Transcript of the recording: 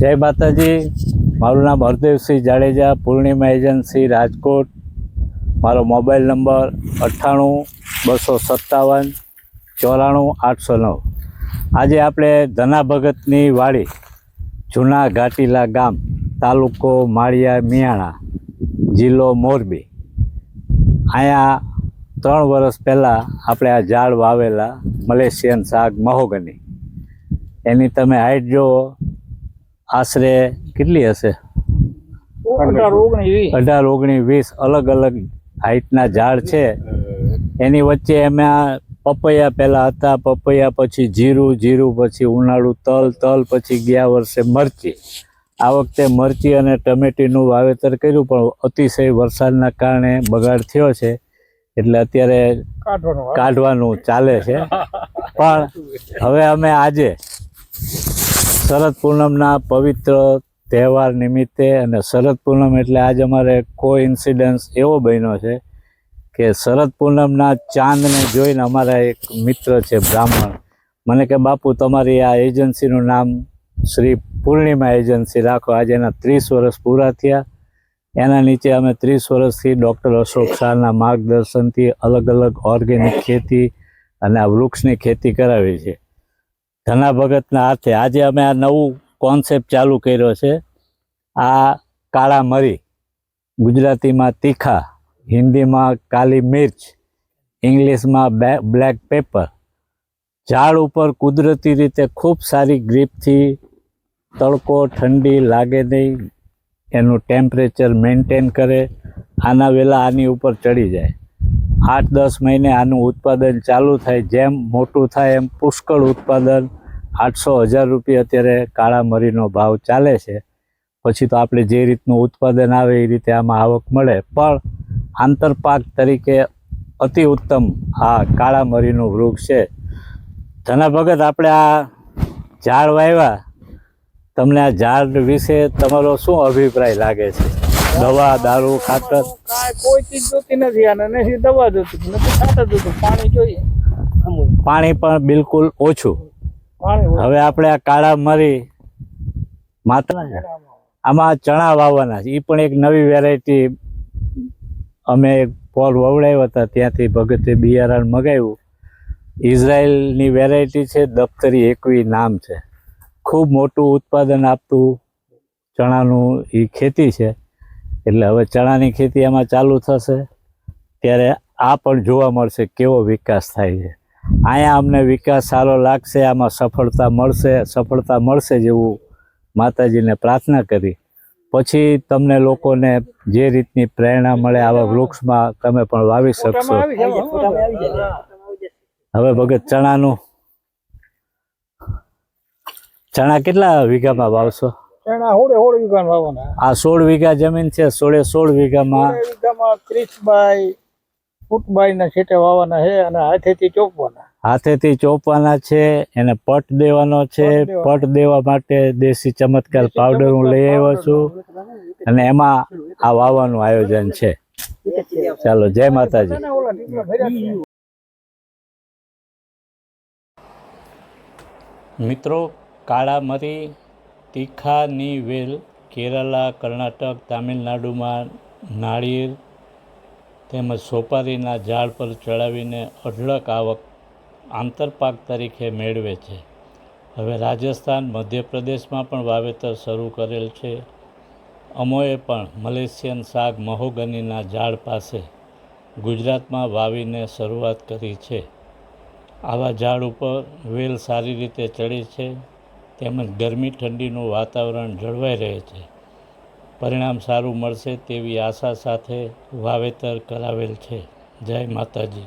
જય માતાજી. મારું નામ હરદેવસિંહ જાડેજા પૂર્ણિમા એજન્સી રાજકોટ. મારો મોબાઈલ નંબર અઠ્ઠાણું બસો સત્તાવન ચોરાણું આઠસો નવ. આજે આપણે ધના ભગતની વાડી જૂના ઘાટીલા ગામ તાલુકો માળિયા મિયાણા જિલ્લો મોરબી. અહીંયા ત્રણ વર્ષ પહેલાં આપણે આ ઝાડ વાવેલા મલેશિયન શાક મહોગની. એની તમે હાઈટ જુઓ આશરે કેટલી હશે? અઢાર ઓગણીસ વીસ. અલગ અલગ હાઈટના ઝાડ છે. એની વચ્ચે એમાં પપૈયા પહેલાં હતા પપૈયા પછી જીરું જીરું પછી ઉનાળુ તલ તલ પછી ગયા વર્ષે મરચી. આ વખતે મરચી અને ટમેટીનું વાવેતર કર્યું પણ અતિશય વરસાદના કારણે બગાડ થયો છે. એટલે અત્યારે કાઢવાનું ચાલે છે. પણ હવે અમે આજે શરદ પૂનમના પવિત્ર તહેવાર નિમિત્તે અને શરદ પૂનમ એટલે આજ અમારે કો ઇન્સિડન્સ એવો બન્યો છે કે શરદ પૂનમના ચાંદને જોઈને અમારા એક મિત્ર છે બ્રાહ્મણ. મને કે બાપુ તમારી આ એજન્સીનું નામ શ્રી પૂર્ણિમા એજન્સી રાખો. આજે એના ત્રીસ વર્ષ પૂરા થયા. એના નીચે અમે ત્રીસ વર્ષથી ડૉક્ટર અશોક શાહના માર્ગદર્શનથી અલગ અલગ ઓર્ગેનિક ખેતી અને આ વૃક્ષની ખેતી કરાવી છે. ધના ભગતના હાથે આજે અમે આ નવું કોન્સેપ્ટ ચાલુ કર્યો છે. આ કાળા મરી, ગુજરાતીમાં તીખા, હિન્દીમાં કાલી મિર્ચ, ઇંગ્લિશમાં બ્લેક પેપર. ઝાડ ઉપર કુદરતી રીતે ખૂબ સારી ગ્રીપથી તડકો ઠંડી લાગે નહીં એનું ટેમ્પરેચર મેન્ટેન કરે, આના વેલા આની ઉપર ચડી જાય. આઠ દસ મહિને આનું ઉત્પાદન ચાલુ થાય, જેમ મોટું થાય એમ પુષ્કળ ઉત્પાદન. આઠસો હજાર રૂપિયા અત્યારે કાળા મરીનો ભાવ ચાલે છે. પછી તો આપણે જે રીતનું ઉત્પાદન આવે એ રીતે આમાં આવક મળે. પણ આંતરપાક તરીકે અતિ ઉત્તમ આ કાળા મરીનું વૃક્ષ છે. ધના ભગત આપણે આ ઝાડ વાવ્યા તમને આ ઝાડ વિશે તમારો શું અભિપ્રાય લાગે છે? દવા દારૂ ખાતર? કોઈ ચીજ જોતી નથી આને નથી દવા જોતી નથી ખાતર જોતું પાણી જોઈએ. પાણી પણ બિલકુલ ઓછું. હવે આપણે આ કાળા મરી માત્ર આમાં ચણા વાવવાના છે. એ પણ એક નવી વેરાયટી અમે એક પોલ વવડાવ્યા હતા. ત્યાંથી ભગતે બિયારણ મગાવ્યું. ઇઝરાયલની વેરાયટી છે દફતરી એકવી નામ છે. ખૂબ મોટું ઉત્પાદન આપતું ચણાનું એ ખેતી છે. એટલે હવે ચણાની ખેતી એમાં ચાલુ થશે. ત્યારે આ પણ જોવા મળશે કેવો વિકાસ થાય છે. અહીંયા અમને વિકાસ સારો લાગશે આમાં સફળતા મળશે સફળતા મળશે જેવું માતાજીને પ્રાર્થના કરી. પછી તમને લોકોને જે રીતની પ્રેરણા મળે આવા વૃક્ષમાં તમે પણ વાવી શકશો. હવે ભગત ચણાનું ચણા કેટલા વીઘામાં વાવશો? ચણા હોળે હોળ વીઘામાં વાવવાના. આ સોળ વીઘા જમીન છે સોળે સોળ વીઘામાં. વીઘામાં ત્રીસ બાય ફૂટ બાય ના છેટે વાવવાના છે અને હાથેથી ચોપવાના. હાથેથી ચોપવાના છે એને પટ દેવાનો છે. પટ દેવા માટે દેશી ચમત્કાર પાવડર હું લઈ આવ્યો છું. અને એમાં આ વાવવાનું આયોજન છે. ચાલો જય માતાજી. મિત્રો કાળા મરી તીખાની વેલ કેરાલા, કર્ણાટક, તામિલનાડુમાં નાળિયેર તેમજ સોપારીના ઝાડ પર ચડાવીને અઢળક આવક આંતરપાક તરીકે મેળવે છે. હવે રાજસ્થાન, મધ્યપ્રદેશમાં પણ વાવેતર શરૂ કરેલ છે. અમોએ પણ મલેશિયન શાક મહોગનીના ઝાડ પાસે ગુજરાતમાં વાવીને શરૂઆત કરી છે. આવા ઝાડ ઉપર વેલ સારી રીતે ચડે છે. તેમજ ગરમી ઠંડીનું વાતાવરણ જળવાઈ રહે છે. પરિણામ સારું મળશે તેવી આશા સાથે વાવેતર કરાવેલ છે. જય માતાજી.